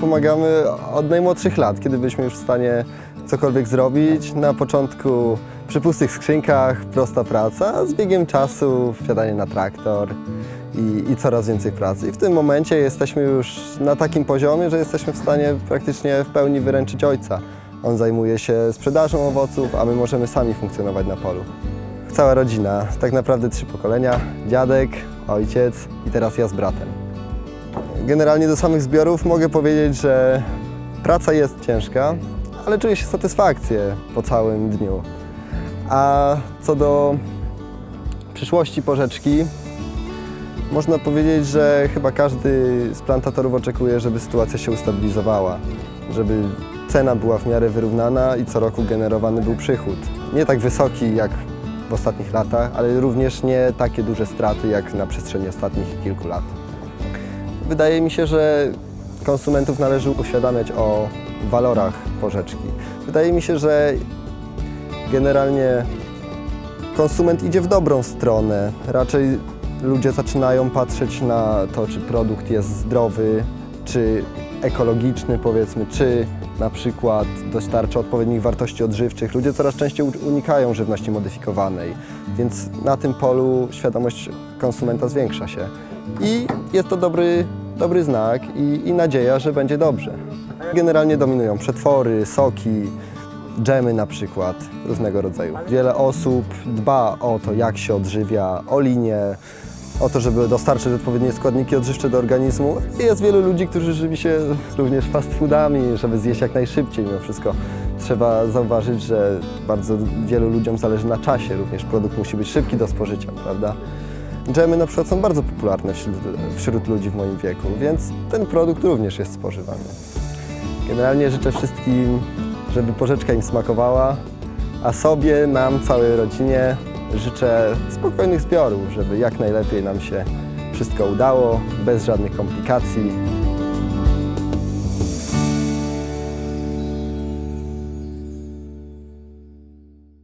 pomagamy od najmłodszych lat, kiedy byliśmy już w stanie cokolwiek zrobić. Na początku przy pustych skrzynkach, prosta praca, a z biegiem czasu wsiadanie na traktor i, i coraz więcej pracy. I w tym momencie jesteśmy już na takim poziomie, że jesteśmy w stanie praktycznie w pełni wyręczyć ojca. On zajmuje się sprzedażą owoców, a my możemy sami funkcjonować na polu. Cała rodzina, tak naprawdę trzy pokolenia, dziadek, ojciec i teraz ja z bratem. Generalnie do samych zbiorów mogę powiedzieć, że praca jest ciężka, ale czuję się satysfakcję po całym dniu. A co do przyszłości porzeczki, można powiedzieć, że chyba każdy z plantatorów oczekuje, żeby sytuacja się ustabilizowała, żeby cena była w miarę wyrównana i co roku generowany był przychód. Nie tak wysoki jak w ostatnich latach, ale również nie takie duże straty jak na przestrzeni ostatnich kilku lat. Wydaje mi się, że konsumentów należy uświadamiać o walorach porzeczki. Wydaje mi się, że generalnie konsument idzie w dobrą stronę. Raczej ludzie zaczynają patrzeć na to, czy produkt jest zdrowy, czy ekologiczny powiedzmy, czy na przykład dostarcza odpowiednich wartości odżywczych. Ludzie coraz częściej unikają żywności modyfikowanej, więc na tym polu świadomość konsumenta zwiększa się. I jest to dobry, dobry znak i, i nadzieja, że będzie dobrze. Generalnie dominują przetwory, soki, dżemy na przykład, różnego rodzaju. Wiele osób dba o to, jak się odżywia, o linię, o to, żeby dostarczyć odpowiednie składniki odżywcze do organizmu. I jest wielu ludzi, którzy żywi się również fast foodami, żeby zjeść jak najszybciej. Mimo wszystko trzeba zauważyć, że bardzo wielu ludziom zależy na czasie również. Produkt musi być szybki do spożycia, prawda? Dżemy na przykład są bardzo popularne wśród, wśród ludzi w moim wieku, więc ten produkt również jest spożywany. Generalnie życzę wszystkim, żeby porzeczka im smakowała, a sobie, nam, całej rodzinie życzę spokojnych zbiorów, żeby jak najlepiej nam się wszystko udało, bez żadnych komplikacji.